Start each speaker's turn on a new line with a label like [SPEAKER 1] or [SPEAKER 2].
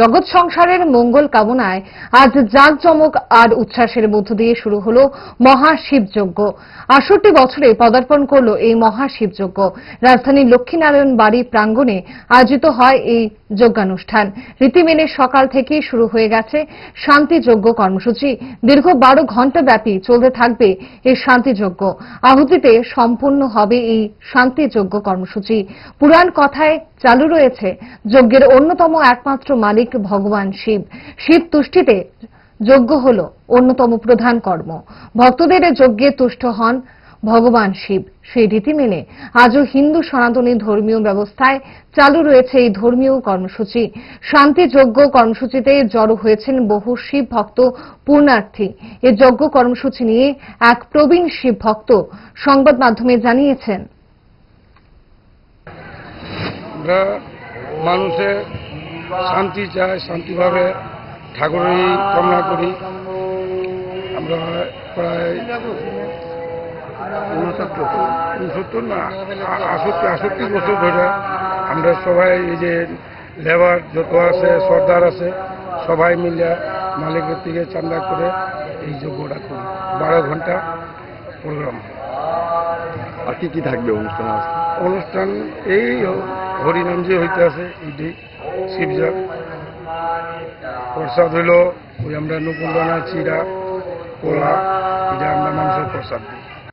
[SPEAKER 1] জগৎ সংসারের মঙ্গল কামনায় আজ জাঁকজমক আর উচ্ছ্বাসের মধ্য দিয়ে শুরু হলো মহাশিবযজ্ঞ। আষট্টি বছরে পদার্পণ করল এই মহাশিবযজ্ঞ। রাজধানীর লক্ষ্মীনারায়ণ বাড়ি প্রাঙ্গণে আয়োজিত হয় এই যজ্ঞানুষ্ঠান। রীতি মেনে সকাল থেকেই শুরু হয়ে গেছে শান্তিযজ্ঞ কর্মসূচি। দীর্ঘ বারো ঘণ্টা ব্যাপী চলতে থাকবে এই শান্তিযজ্ঞ। আহুতিতে সম্পূর্ণ হবে এই শান্তিযজ্ঞ কর্মসূচি। পুরাণ কথায় চালু রয়েছে, যজ্ঞের অন্যতম একমাত্র মালিক ভগবান শিব। শিব তুষ্টিতে যজ্ঞ হল অন্যতম প্রধান কর্ম। ভক্তদের যজ্ঞে তুষ্ট হন ভগবান শিব। সেই রীতি মেনে আজও হিন্দু সনাতনী ধর্মীয় ব্যবস্থায় চালু রয়েছে এই ধর্মীয় কর্মসূচি। শান্তি যজ্ঞ কর্মসূচিতে জড়ো হয়েছেন বহু শিব ভক্ত পূর্ণার্থী। এ যজ্ঞ কর্মসূচি নিয়ে এক প্রবীণ শিব ভক্ত সংবাদ মাধ্যমে জানিয়েছেন।
[SPEAKER 2] আমরা মানুষে শান্তি চাই শান্তিভাবে ঠাকুরেরই কামনা করি। আমরা প্রায় উনসত্তর না আ- আষট্টি আষট্টি বছর ধরে আমরা সবাই এই যে লেবার যত আছে সর্দার আছে সবাই মিলে মালিকের থেকে চান্দা করে এই যজ্ঞটা করি। বারো ঘণ্টা প্রোগ্রাম।
[SPEAKER 3] আর কি কি থাকবে অনুষ্ঠান
[SPEAKER 2] অনুষ্ঠান এই হরিনাম যে হইতে আছে এইটি শিবজা প্রসাদ হইল, ওই আমরা নকুল দানা চিরা কলা এটা আমরা মানুষের প্রসাদ দিই।